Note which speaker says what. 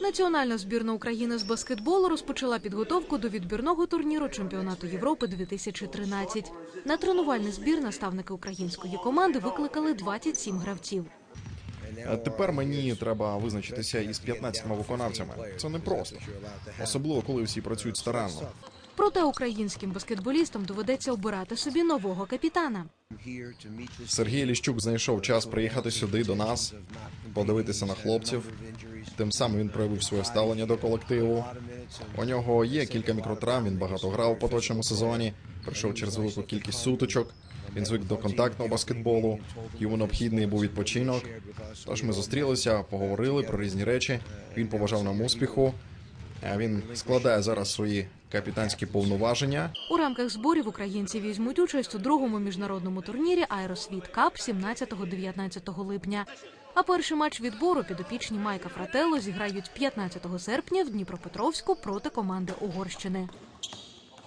Speaker 1: Національна збірна України з баскетболу розпочала підготовку до відбірного турніру чемпіонату Європи 2013. На тренувальний збір наставники української команди викликали 27 гравців.
Speaker 2: Тепер мені треба визначитися із 15 виконавцями. Це непросто, особливо коли всі працюють старанно.
Speaker 1: Проте українським баскетболістам доведеться обирати собі нового капітана.
Speaker 2: Сергій Ліщук знайшов час приїхати сюди до нас, подивитися на хлопців. Тим самим він проявив своє ставлення до колективу. У нього є кілька мікротравм. Він багато грав у поточному сезоні. Прийшов через велику кількість сутичок. Він звик до контактного баскетболу. Йому необхідний був відпочинок. Тож ми зустрілися, поговорили про різні речі. Він побажав нам успіху. Він складає зараз свої капітанські повноваження.
Speaker 1: У рамках зборів українці візьмуть участь у другому міжнародному турнірі Аеросвіт Кап 17-19 липня. А перший матч відбору підопічні Майка Фрателло зіграють 15 серпня в Дніпропетровську проти команди Угорщини.